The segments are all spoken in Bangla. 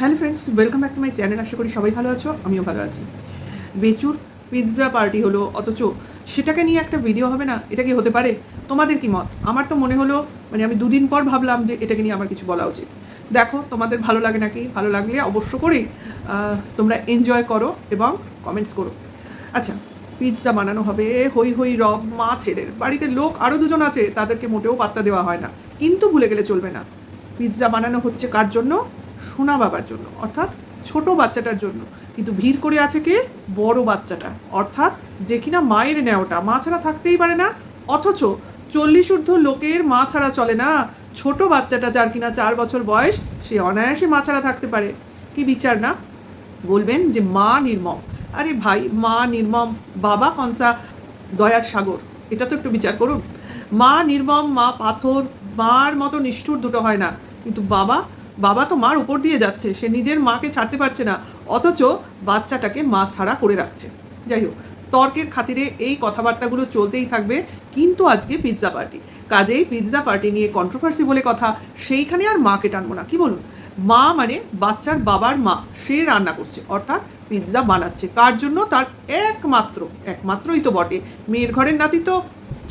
Hello friends welcome back to my channel আশা করি সবাই ভালো আছো, আমিও ভালো আছি। বেচুর পিৎজা পার্টি হলো, অথচ সেটাকে নিয়ে একটা ভিডিও হবে না? এটা কি হতে পারে? তোমাদের কি মত? আমার তো মনে হলো মানে আমি দুদিন পর ভাবলাম যে এটাকে নিয়ে আমার কিছু বলা উচিত। দেখো, তোমাদের ভালো লাগে নাকি? ভালো লাগলে অবশ্য করেই তোমরা এনজয় করো এবং কমেন্টস করো। আচ্ছা পিৎজা বানানো হবে হই হই রব মা ছেলের বাড়িতে লোক আরও দুজন আছে, তাদেরকে মোটেও পাত্তা দেওয়া হয় না। কিন্তু ভুলে গেলে চলবে না। পিৎজা বানানো হচ্ছে কার জন্য? সোনা বাবার জন্য, অর্থাৎ ছোট বাচ্চাটার জন্য। কিন্তু ভিড় করে আছে কে? বড় বাচ্চাটা। অর্থাৎ যে কিনা মায়ের নেওয়াটা। মা ছাড়া থাকতেই পারে না। অথচ চল্লিশ ঊর্ধ্ব লোকের মা ছাড়া চলে না। ছোট বাচ্চাটা যার কিনা চার বছর বয়স, সে অনায়াসে মা ছাড়া থাকতে পারে। কি বিচার না? বলবেন যে মা নির্মম। আরে ভাই, মা নির্মম, বাবা কনসা, দয়ার সাগর। এটা তো একটু বিচার করুন। মা নির্মম, মা পাথর, মার মতো নিষ্ঠুর দুটো হয় না। কিন্তু বাবা বাবা তো মার উপর দিয়ে যাচ্ছে, সে নিজের মাকে ছাড়তে পারছে না, অথচ বাচ্চাটাকে মা ছাড়া করে রাখছে। যাই হোক, তর্কের খাতিরে এই কথাবার্তাগুলো চলতেই থাকবে, কিন্তু আজকে পিৎজা পার্টি কাজেই পিৎজা পার্টি নিয়ে কন্ট্রোভার্সি বলে কথা, সেইখানে আর মাকে টানবো না। কি বলুন? মা মানে বাচ্চার বাবার মা, সে রান্না করছে, অর্থাৎ পিৎজা বানাচ্ছে। কার জন্য? তার একমাত্র, একমাত্রই তো বটে। মেয়ের ঘরের নাতি তো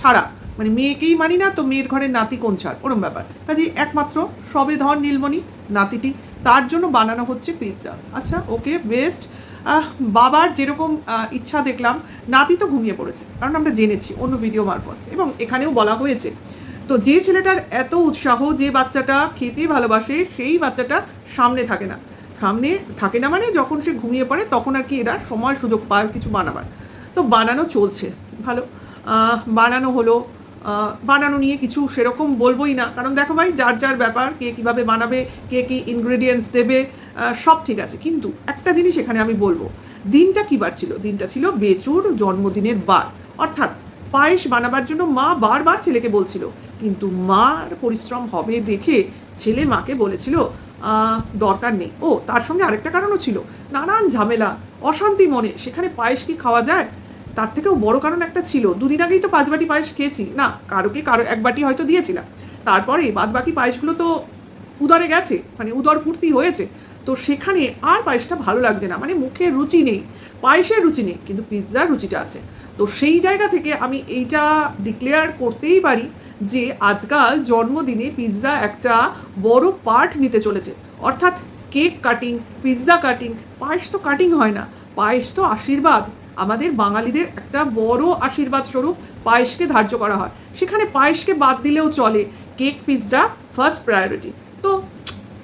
ছাড়া। মানে মেয়েকেই মানি না, তো মেয়ের ঘরের নাতি কোন ছাড়? ওরম ব্যাপার। কাজে একমাত্র সবে ধর নীলমণি, নাতিটি, তার জন্য বানানো হচ্ছে পিৎজা আচ্ছা ওকে বেস্ট বাবার যেরকম ইচ্ছা দেখলাম, নাতি তো ঘুমিয়ে পড়েছে, কারণ আমরা জেনেছি, অন্য ভিডিও মারফত। এবং এখানেও বলা হয়েছে, তো যে ছেলেটার এত উৎসাহ যে বাচ্চাটা খেতে ভালোবাসে, সেই বাচ্চাটা সামনে থাকে না। সামনে থাকে না মানে যখন সে ঘুমিয়ে পড়ে, তখন আর কি এরা সময় সুযোগ পায় কিছু বানাবার। তো বানানো চলছে, ভালো। বানানো হলো বানানো নিয়ে কিছু সেরকম বলবোই না। কারণ দেখো ভাই, যার যার ব্যাপার, কে কীভাবে বানাবে, কে কী ইনগ্রেডিয়েন্টস দেবে সব ঠিক আছে। কিন্তু একটা জিনিস এখানে আমি বলব, দিনটা কী বার ছিল? দিনটা ছিল বেচুর জন্মদিনের বার। অর্থাৎ পায়েস বানাবার জন্য মা বারবার ছেলেকে বলছিল। কিন্তু মার পরিশ্রম হবে দেখে ছেলে মাকে বলেছিল দরকার নেই। ও, তার সঙ্গে আরেকটা কারণও ছিল। নানান ঝামেলা, অশান্তি মনে। সেখানে পায়েস কি খাওয়া যায়? তার থেকেও বড় কারণ একটা ছিল, দুদিন আগেই তো পাঁচ বাটি পায়েস খেয়েছি। না, কারোকে কারও এক বাটি হয়তো দিয়েছিলাম। তারপরে বাদ বাকি পায়েসগুলো তো উদরে গেছে মানে উদর পূর্তি হয়েছে। তো সেখানে আর পায়েসটা ভালো লাগছে না মানে মুখে রুচি নেই, পায়েসের রুচি নেই, কিন্তু পিৎজার রুচিটা আছে। তো সেই জায়গা থেকে আমি এইটা ডিক্লেয়ার করতেই পারি যে আজকাল জন্মদিনে পিৎজা একটা বড় পার্ট নিতে চলেছে। অর্থাৎ কেক কাটিং পিৎজা কাটিং পায়েস তো কাটিং হয় না, পায়েস তো আশীর্বাদ। আমাদের বাঙালিদের একটা বড় আশীর্বাদ স্বরূপ পায়েসকে ধার্য করা হয়। সেখানে পায়েসকে বাদ দিলেও চলে কেক পিৎজা ফার্স্ট প্রায়োরিটি তো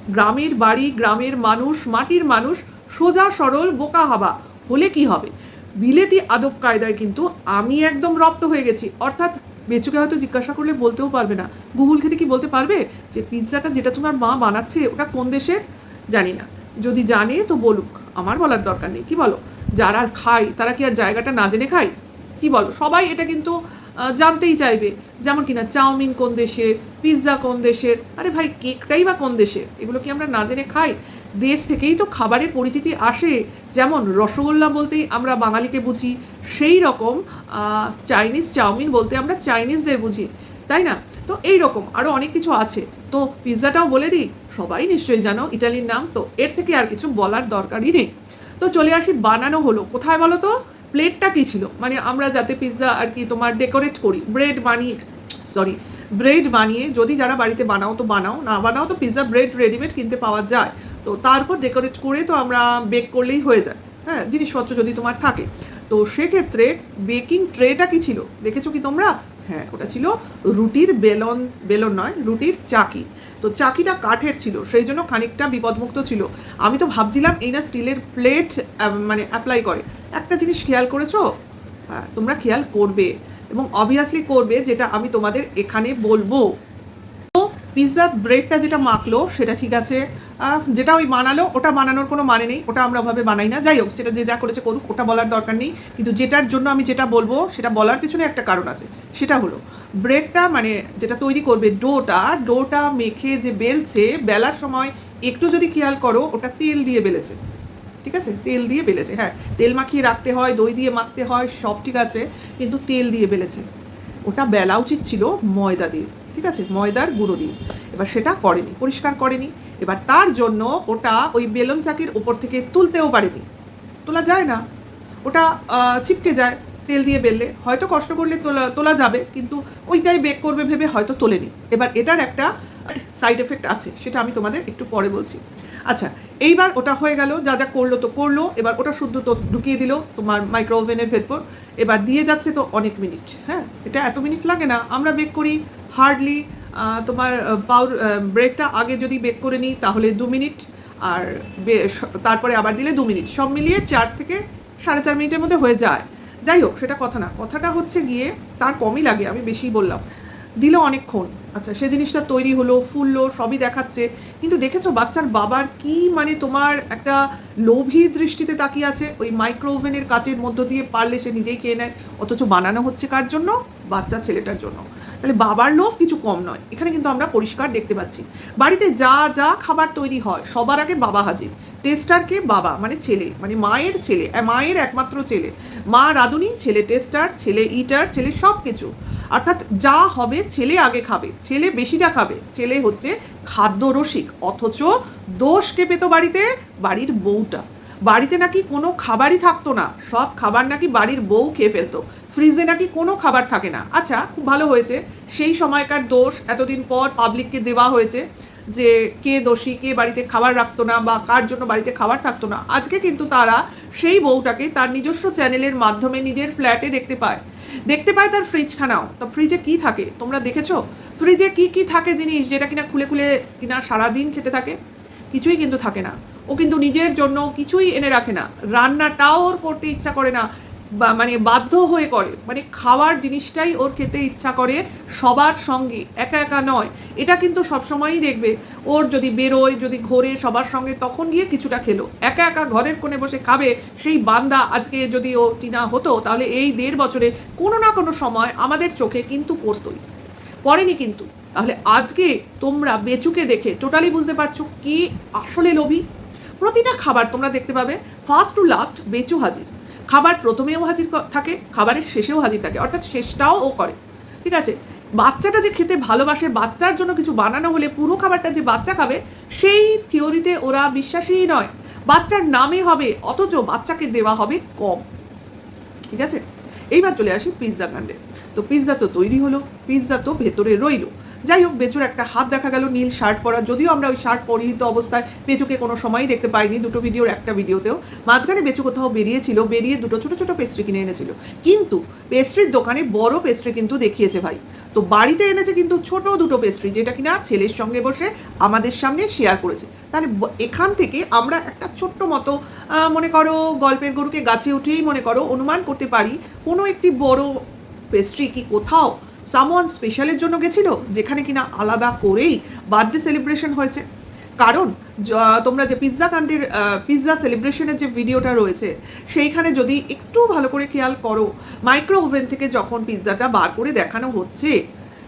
গ্রামের বাড়ি, গ্রামের মানুষ, মাটির মানুষ, সোজা, সরল, বোকা হাবা, হলে কি হবে? বিলেতি আদব কায়দায় কিন্তু আমি একদম রপ্ত হয়ে গেছি। অর্থাৎ বেচুকে হয়তো জিজ্ঞাসা করলে বলতেও পারবে না। গুগল খেতে কি বলতে পারবে? যে পিৎজাটা যেটা তোমার মা বানাচ্ছে, ওটা কোন দেশের? জানি না। যদি জানে তো বলুক। আমার বলার দরকার নেই। কি বলো? যারা খায়, তারা কি আর জায়গাটা না জেনে খায়? কি বলো? সবাই এটা কিন্তু জানতেই চাইবে। যেমন কিনা চাউমিন কোন দেশের, পিৎজা কোন দেশের, আরে ভাই কেকটাই বা কোন দেশের? এগুলো কি আমরা না জেনে খাই? দেশ থেকেই তো খাবারের পরিচিতি আসে। যেমন রসগোল্লা বলতেই আমরা বাঙালিকে বুঝি, সেই রকম চাইনিজ চাউমিন বলতে আমরা চাইনিজদের বুঝি, তাই না? তো এই রকম আরও অনেক কিছু আছে। তো পিৎজাটাও বলে দিই, সবাই নিশ্চয়ই জানো ইটালির নাম, তো এর থেকে আর কিছু বলার দরকারই নেই। তো চলে আসি, বানানো হলো। কোথায় বলো তো? প্লেটটা কী ছিল? মানে আমরা যাতে পিৎজা আর কি তোমার ডেকোরেট করি। ব্রেড বানিয়ে সরি ব্রেড বানিয়ে যদি যারা বাড়িতে বানাও তো বানাও, না বানাও তো পিৎজা ব্রেড রেডিমেড কিনতে পাওয়া যায়। তো তারপর ডেকোরেট করে তো আমরা বেক করলেই হয়ে যায়। হ্যাঁ জিনিসপত্র যদি তোমার থাকে। তো সেক্ষেত্রে বেকিং ট্রেটা কি ছিল? দেখেছ কি তোমরা? হ্যাঁ ওটা ছিল রুটির বেলন বেলন নয়, রুটির চাকি। তো চাকিটা কাঠের ছিল, সেই জন্য খানিকটা বিপদমুক্ত ছিল। আমি তো ভাবছিলাম এই না স্টিলের প্লেট মানে অ্যাপ্লাই করে। একটা জিনিস খেয়াল করেছ? হ্যাঁ তোমরা খেয়াল করবে এবং অবভিয়াসলি করবে যেটা আমি তোমাদের এখানে বলব। তো পিৎজা ব্রেডটা যেটা মাখলো, সেটা ঠিক আছে। যেটা ওই বানালো, ওটা বানানোর কোনো মানে নেই, ওটা আমরা ওভাবে বানাই না। যাই হোক, সেটা যে যা করেছে করুক, ওটা বলার দরকার নেই। কিন্তু যেটার জন্য আমি যেটা বলব, সেটা বলার পিছনে একটা কারণ আছে। সেটা হলো ব্রেডটা মানে যেটা তৈরি করবে ডোটা ডোটা মেখে যে বেলছে, বেলার সময় একটু যদি খেয়াল করো, ওটা তেল দিয়ে বেলেছে। ঠিক আছে? তেল দিয়ে বেলেছে হ্যাঁ। তেল মাখিয়ে রাখতে হয়, দই দিয়ে মাখতে হয়, সব ঠিক আছে, কিন্তু তেল দিয়ে বেলেছে। ওটা বেলা উচিত ছিল ময়দা দিয়ে। ঠিক আছে? ময়দার গুঁড়ো দিয়ে এবার সেটা করেনি, পরিষ্কার করেনি। এবার তার জন্য ওটা ওই বেলুন চাকির ওপর থেকে তুলতেও পারেনি। তোলা যায় না। ওটা চিপকে যায় তেল দিয়ে বেললে। হয়তো কষ্ট করলে তোলা তোলা যাবে, কিন্তু ওইটাই বেক করবে ভেবে হয়তো তোলেনি। এবার এটার একটা সাইড এফেক্ট আছে, সেটা আমি তোমাদের একটু পরে বলছি। আচ্ছা এইবার ওটা হয়ে গেল, যা যা করল তো করল। এবার ওটা শুদ্ধ তো ঢুকিয়ে দিল তোমার মাইক্রো ওভেনের ভেতর। এবার দিয়ে যাচ্ছে তো অনেক মিনিট হ্যাঁ? এটা এত মিনিট লাগে না। আমরা বেক করি হার্ডলি তোমার পাউর ব্রেডটা আগে যদি বেক করে নিই তাহলে দু মিনিট, আর তারপরে আবার দিলে দু মিনিট। সব মিলিয়ে চার থেকে সাড়ে চার মিনিটের মধ্যে হয়ে যায়। যাই হোক, সেটা কথা না। কথাটা হচ্ছে গিয়ে, তার কমই লাগে, আমি বেশি বললাম। দিল অনেকক্ষণ। আচ্ছা সে জিনিসটা তৈরি হলো ফুললো সবই দেখাচ্ছে। কিন্তু দেখেছ, বাচ্চার বাবার কি মানে তোমার একটা লোভী দৃষ্টিতে তাকিয়ে আছে? ওই মাইক্রো ওভেনের কাচের মধ্য দিয়ে পারলে সে নিজেই খেয়ে নেয়, অথচ বানানো হচ্ছে কার জন্য? বাচ্চা ছেলেটার জন্য। তাহলে বাবার লোভ কিছু কম নয়। এখানে কিন্তু আমরা পরিষ্কার দেখতে পাচ্ছি। বাড়িতে যা যা খাবার তৈরি হয়, সবার আগে বাবা হাজির। টেস্টারকে বাবা মানে ছেলে মানে মায়ের ছেলে মায়ের একমাত্র ছেলে। মা রাঁধুনি, ছেলে টেস্টার ছেলে ইটার ছেলে সব কিছু অর্থাৎ যা হবে ছেলে আগে খাবে। ছেলে বেশিটা খাবে। ছেলে হচ্ছে খাদ্য রসিক, অথচ দোষ কে পেতো বাড়িতে বাড়ির বউটা। বাড়িতে নাকি কোনো খাবারই থাকতো না, সব খাবার নাকি বাড়ির বউ খেয়ে ফেলতো। ফ্রিজে নাকি কোনো খাবার থাকে না। আচ্ছা খুব ভালো হয়েছে। সেই সময়কার দোষ এতদিন পর পাবলিককে দেওয়া হয়েছে যে কে দোষী, কে বাড়িতে খাবার রাখতো না বা কার জন্য বাড়িতে খাবার থাকতো না। আজকে কিন্তু তারা সেই বউটাকে তার নিজস্ব চ্যানেলের মাধ্যমে নিজের ফ্ল্যাটে দেখতে পায়। দেখতে পায় তার ফ্রিজখানাও। তা ফ্রিজে কি থাকে? তোমরা দেখেছ? ফ্রিজে কি কি থাকে জিনিস যেটা কিনা খুলে খুলে কিনা সারাদিন খেতে থাকে? কিছুই কিন্তু থাকে না। ও কিন্তু নিজের জন্য কিছুই এনে রাখে না। রান্নাটাও ওর করতে ইচ্ছা করে না। বা মানে বাধ্য হয়ে করে। মানে খাওয়ার জিনিসটাই ওর খেতে ইচ্ছা করে সবার সঙ্গে, একা একা নয়। এটা কিন্তু সবসময়ই দেখবে। ওর যদি বেরোয়, যদি ঘোরে সবার সঙ্গে, তখন গিয়ে কিছুটা খেলো। একা একা ঘরের কোণে বসে খাবে সেই বান্দা আজকে যদি ও টিনা হতো, তাহলে এই দেড় বছরে কোনো না কোনো সময় আমাদের চোখে কিন্তু পড়তোই। পড়েনি কিন্তু। তাহলে আজকে তোমরা বেচুকে দেখে টোটালি বুঝতে পারছ কি আসলে লোভী। প্রতিটা খাবার তোমরা দেখতে পাবে ফার্স্ট টু লাস্ট বেচু হাজির। খাবার প্রথমেও হাজির থাকে, খাবারের শেষেও হাজির থাকে, অর্থাৎ শেষটাও ও করে। ঠিক আছে? বাচ্চাটা যে খেতে ভালোবাসে, বাচ্চার জন্য কিছু বানানো হলে পুরো খাবারটা যে বাচ্চা খাবে, সেই থিওরিতে ওরা বিশ্বাসীই নয়। বাচ্চার নামে হবে, অথচ বাচ্চাকে দেওয়া হবে কম। ঠিক আছে? এইবার চলে আসি পিৎজা কাণ্ডে। তো পিৎজা তো তৈরি হলো পিৎজা তো ভেতরে রইল। যাই হোক, বেচুর একটা হাত দেখা গেল, নীল শার্ট পরা। যদিও আমরা ওই শার্ট পরিহিত অবস্থায় বেচুকে কোনো সময়ই দেখতে পাইনি, দুটো ভিডিওর একটা ভিডিওতেও। মাঝখানে বেচু কোথাও বেরিয়েছিল, বেরিয়ে দুটো ছোটো ছোটো পেস্ট্রি কিনে এনেছিল। কিন্তু পেস্ট্রির দোকানে বড় পেস্ট্রি কিন্তু দেখিয়েছে ভাই। তো বাড়িতে এনেছে কিন্তু ছোট দুটো পেস্ট্রি যেটা কিনা ছেলের সঙ্গে বসে আমাদের সামনে শেয়ার করেছে। তাহলে এখান থেকে আমরা একটা ছোট্ট মতো মনে করো গল্পের গরুকে গাছে উঠেই মনে করো অনুমান করতে পারি, কোনো একটি বড় পেস্ট্রি কি কোথাও সামওয়ান স্পেশালের জন্য গেছিল, যেখানে কিনা আলাদা করেই বার্থডে সেলিব্রেশন হয়েছে। কারণ তোমরা যে পিৎজা কান্ডের পিৎজা সেলিব্রেশনের যে ভিডিওটা রয়েছে, সেইখানে যদি একটু ভালো করে খেয়াল করো মাইক্রো ওভেন থেকে যখন পিৎজাটা বার করে দেখানো হচ্ছে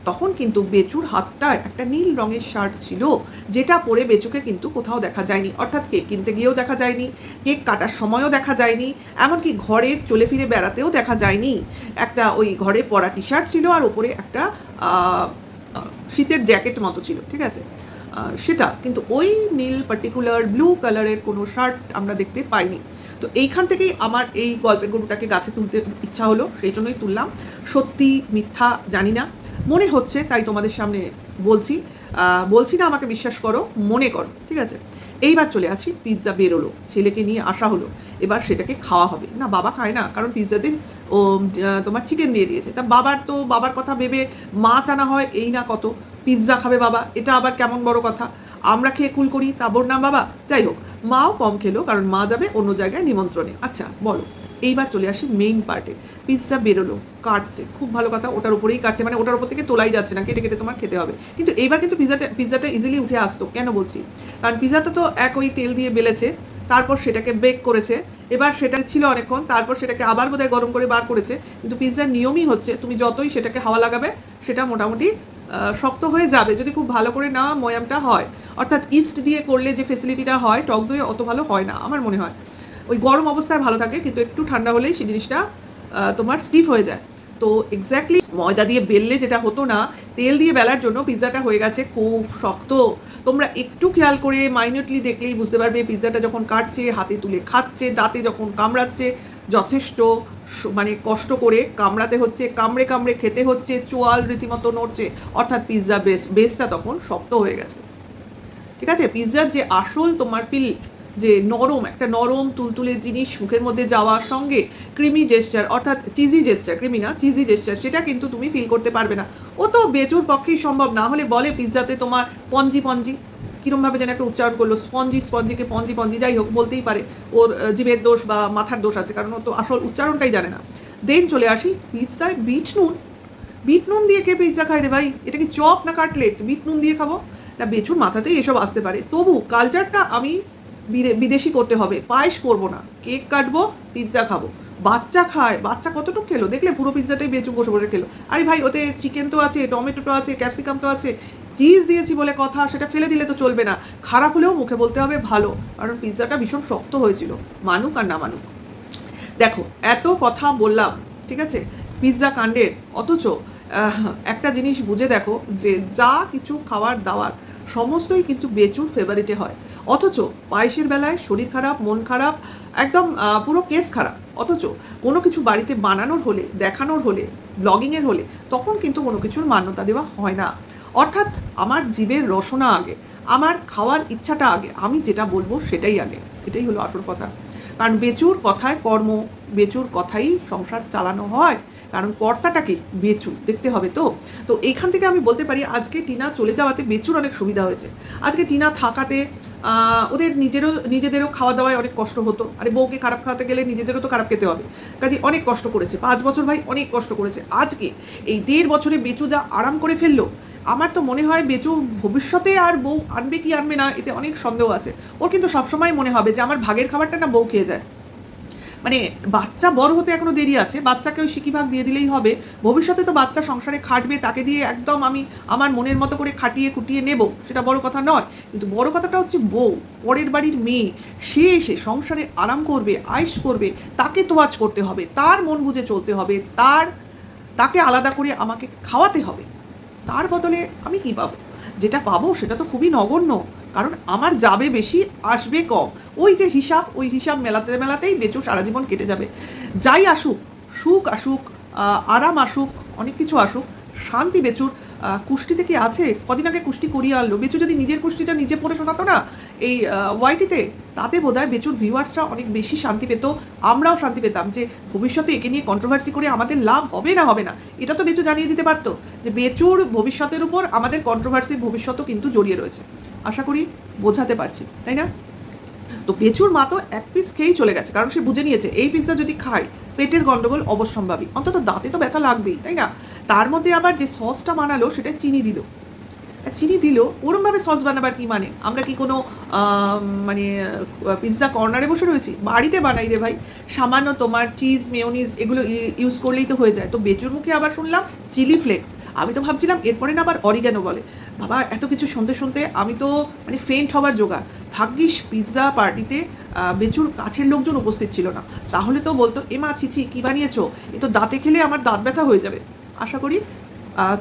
তখন কিন্তু বেচুর হাতটায় একটা নীল রঙের শার্ট ছিল, যেটা পরে বেচুকে কিন্তু কোথাও দেখা যায়নি। অর্থাৎ কেক কিনতে গিয়েও দেখা যায়নি, কেক কাটার সময়ও দেখা যায়নি, এমনকি ঘরে চলে ফিরে বেড়াতেও দেখা যায়নি। একটা ওই ঘরে পরা টি শার্ট ছিল আর ওপরে একটা শীতের জ্যাকেট মতো ছিল, ঠিক আছে? সেটা। কিন্তু ওই নীল পার্টিকুলার ব্লু কালারের কোনো শার্ট আমরা দেখতে পাইনি। তো এইখান থেকেই আমার এই গল্পের গরুটাকে গাছে তুলতে ইচ্ছা হলো, সেই জন্যই তুললাম। সত্যি মিথ্যা জানি না। মনে হচ্ছে তাই তোমাদের সামনে বলছি বলছি না, আমাকে বিশ্বাস করো, মনে করো, ঠিক আছে? এইবার চলে আসি পিৎজা বেরোলো, ছেলেকে নিয়ে আসা হলো, এবার সেটাকে খাওয়া হবে। না, বাবা খায় না, কারণ পিৎজাতে ও তোমার চিকেন দিয়ে দিয়েছে। তা বাবার তো, বাবার কথা ভেবে মাছ আনা হয়, এই না কত পিৎজা খাবে বাবা, এটা আবার কেমন বড় কথা? আমরা খেয়ে কুল করি, তাবর না বাবা? যাই হোক, মাও কম খেলো, কারণ মা যাবে অন্য জায়গায় নিমন্ত্রণে। আচ্ছা বলো। এইবার চলে আসি মেইন পার্টে পিৎজা বেরোলো, কাটছে। খুব ভালো কথা, ওটার উপরেই কাটছে। মানে ওটার উপর থেকে তোলাই যাচ্ছে না, কেটে কেটে তোমার খেতে হবে। কিন্তু এইবার কিন্তু পিৎজাটা পিৎজাটা ইজিলি উঠে আসতো, কেন বলছি? কারণ পিৎজাটা তো এক ওই তেল দিয়ে বেলেছে, তারপর সেটাকে বেক করেছে, এবার সেটা ছিল অনেকক্ষণ, তারপর সেটাকে আবার বোধহয় গরম করে বার করেছে। কিন্তু পিৎজার নিয়মই হচ্ছে, তুমি যতই সেটাকে হাওয়া লাগাবে, সেটা মোটামুটি শক্ত হয়ে যাবে। যদি খুব ভালো করে না ময়ামটা হয়, অর্থাৎ ইস্ট দিয়ে করলে যে ফেসিলিটিটা হয়, টক দই অত ভালো হয় না, আমার মনে হয়। ওই গরম অবস্থায় ভালো থাকে, কিন্তু একটু ঠান্ডা হলেই সেই জিনিসটা তোমার স্টিফ হয়ে যায়। তো এক্স্যাক্টলি ময়দা দিয়ে বেললে যেটা হতো না, তেল দিয়ে বেলার জন্য পিৎজাটা হয়ে গেছে খুব শক্ত। তোমরা একটু খেয়াল করে মাইনিউটলি দেখলেই বুঝতে পারবে পিৎজাটা যখন কাটছে, হাতে তুলে খাচ্ছে, দাঁতে যখন কামড়াচ্ছে, যথেষ্ট মানে কষ্ট করে কামড়াতে হচ্ছে, কামড়ে কামড়ে খেতে হচ্ছে, চোয়াল রীতিমতো নড়ছে, অর্থাৎ পিৎজা বেস বেসটা তখন শক্ত হয়ে গেছে। ঠিক আছে? পিৎজার যে আসল তোমার ফিল যে নরম, একটা নরম তুলতুলে জিনিস মুখের মধ্যে যাওয়ার সঙ্গে ক্রিমি জেস্টার অর্থাৎ চিজি জেস্টার ক্রিমি না চিজি জেস্টার সেটা কিন্তু তুমি ফিল করতে পারবে না। ও তো বেচুর পক্ষেই সম্ভব, না হলে বলে পিৎজাতে তোমার পঞ্জি পঞ্জি। কীরমভাবে যেন একটা উচ্চারণ করল, স্পঞ্জি, স্পঞ্জিকে পঞ্জি পঞ্জি, যাই হোক, বলতেই পারে। ওর জিভের দোষ বা মাথার দোষ আছে, কারণ ও তো আসল উচ্চারণটাই জানে না। দেন চলে আসি পিৎজায় বিট নুন। বিট নুন দিয়ে কে পিৎজা খায় রে ভাই? এটা কি চপ না কাটলেট? বিট নুন দিয়ে খাব? না, বেচুর মাথাতেই এসব আসতে পারে। তবু কালচারটা আমি বিদেশি করতে হবে। পায়েস করব না। কেক কাটবো পিৎজা খাব। বাচ্চা খায়। বাচ্চা কতটুকু খেলো? দেখলে পুরো পিৎজাটাই বেচু বসে বসে খেলো। আরে ভাই, ওতে চিকেন তো আছে টমেটো তো আছে ক্যাপসিকাম তো আছে। চিজ দিয়েছি বলে কথা, সেটা ফেলে দিলে তো চলবে না। খারাপ হলেও মুখে বলতে হবে ভালো। কারণ পিৎজাটা ভীষণ শক্ত হয়েছিল। মানুক আর না মানুক। দেখো, এত কথা বললাম, ঠিক আছে? পিৎজা কাণ্ডের। অথচ একটা জিনিস বুঝে দেখো যে যা কিছু খাওয়ার দাওয়ার সমস্তই কিন্তু বেচুর ফেভারিটে হয়। অথচ পায়েসের বেলায় শরীর খারাপ, মন খারাপ, একদম পুরো কেস খারাপ। অথচ কোনো কিছু বাড়িতে বানানোর হলে, দেখানোর হলে ব্লগিংয়ের হলে তখন কিন্তু কোনো কিছুর মান্যতা দেওয়া হয় না। অর্থাৎ আমার জীবের রসনা আগে, আমার খাওয়ার ইচ্ছাটা আগে, আমি যেটা বলব সেটাই আগে, এটাই হলো আসল কথা। কারণ বেচুর কথায় কর্ম, বেচুর কথাই সংসার চালানো হয়। কারণ কর্তাটাকে বেচু, দেখতে হবে তো? তো এইখান থেকে আমি বলতে পারি, আজকে টিনা চলে যাওয়াতে বেচুর অনেক সুবিধা হয়েছে। আজকে টিনা থাকাতে ওদের নিজেরও, নিজেদেরও খাওয়া দাওয়ায় অনেক কষ্ট হতো। আরে বউকে খারাপ খাওয়াতে গেলে নিজেদেরও তো খারাপ খেতে হবে। কাজে অনেক কষ্ট করেছে। পাঁচ বছর ভাই অনেক কষ্ট করেছে। আজকে এই দেড় বছরে বেচু যা আরাম করে ফেলল, আমার তো মনে হয় বেচু ভবিষ্যতে আর বউ আনবে কি আনবে না, এতে অনেক সন্দেহ আছে। ওর কিন্তু সবসময় মনে হবে যে আমার ভাগের খাবারটা না বউ খেয়ে যায়। মানে বাচ্চা বড় হতে এখনও দেরি আছে বাচ্চাকে ওই সিকি ভাগ দিয়ে দিলেই হবে। ভবিষ্যতে তো বাচ্চা সংসারে খাটবে, তাকে দিয়ে একদম আমি আমার মনের মতো করে খাটিয়ে কুটিয়ে নেব, সেটা বড় কথা নয়। কিন্তু বড় কথাটা হচ্ছে বউ, পরের বাড়ির মেয়ে, সে এসে সংসারে আরাম করবে, আয়েস করবে, তাকে তোয়াজ করতে হবে, তার মন বুঝে চলতে হবে, তার, তাকে আলাদা করে আমাকে খাওয়াতে হবে। তার বদলে আমি কি পাবো? যেটা পাবো সেটা তো খুবই নগণ্য। কারণ আমার যাবে বেশি, আসবে কম। ওই যে হিসাব, ওই হিসাব মেলাতে মেলাতেই বেচো, সারা জীবন কেটে যাবে। যাই আসুক, সুখ আসুক আরাম আসুক, অনেক কিছু আসুক, শান্তি বেচুর। কুষ্টিতে কি আছে? কদিন আগে কুষ্টি করিয়ে আনলো। বেচু যদি নিজের কুষ্টিটা নিজে পড়ে শোনাতো না, এই ওয়াইটিতে, তাতে বোধ হয় বেচুর ভিউয়ার্সরা অনেক বেশি শান্তি পেত, আমরাও শান্তি পেতাম যে ভবিষ্যতে একে নিয়ে কন্ট্রোভার্সি করে আমাদের লাভ হবে না হবে না। এটা তো বেচু জানিয়ে দিতে পারতো যে বেচুর ভবিষ্যতের উপর আমাদের কন্ট্রোভার্সির ভবিষ্যতও কিন্তু জড়িয়ে রয়েছে। আশা করি বোঝাতে পারছি, তাই না? তো বেচুর মা তো এক পিস খেয়েই চলে গেছে, কারণ সে বুঝে নিয়েছে, এই পিৎজা যদি খায়, পেটের গন্ডগোল অবশ্যম্ভাবী। অন্তত দাঁতে তো ব্যথা লাগবেই, তাই না? তার মধ্যে আবার যে সসটা বানালো, সেটা চিনি দিল। চিনি দিল, ওরমভাবে সস বানাবার কি মানে? আমরা কি কোনো মানে পিৎজা কর্নারে বসে রয়েছি? বাড়িতে বানাই রে ভাই। সামান্য তোমার চিজ মেয়োনিজ এগুলো ইউজ করলেই তো হয়ে যায়। তো বেচুর মুখে আবার শুনলাম চিলি ফ্লেক্স আমি তো ভাবছিলাম, এরপরে না আবার অরিগানো বলে। বাবা, এত কিছু শুনতে শুনতে আমি তো মানে ফেন্ট হবার জোগাড়। ভাগ্যিস পিৎজা পার্টিতে বেচুর কাছের লোকজন উপস্থিত ছিল না। তাহলে তো বলতো, এ মা ছিছি কী বানিয়েছো? এ তো দাঁতে খেলে আমার দাঁত ব্যথা হয়ে যাবে। আশা করি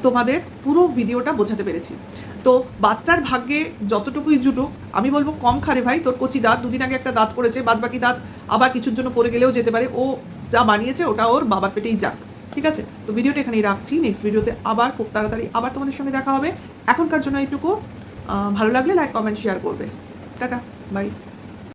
তোমাদের পুরো ভিডিওটা বোঝাতে পেরেছি। তো বাচ্চার ভাগ্যে যতটুকুই জুটুক, আমি বলব কম খারে ভাই, তোর কচি দাঁত দুদিন আগে একটা দাঁত পড়েছে বাদ বাকি দাঁত আবার কিছুর জন্য পড়ে গেলেও যেতে পারে, ও যা বানিয়েছে ওটা ওর বাবার পেটেই যাক, ঠিক আছে? তো ভিডিওটা এখানেই রাখছি নেক্সট ভিডিওতে আবার খুব তাড়াতাড়ি আবার তোমাদের সঙ্গে দেখা হবে। এখনকার জন্য এইটুকু ভালো লাগলে লাইক কমেন্ট শেয়ার করবে। Tata bye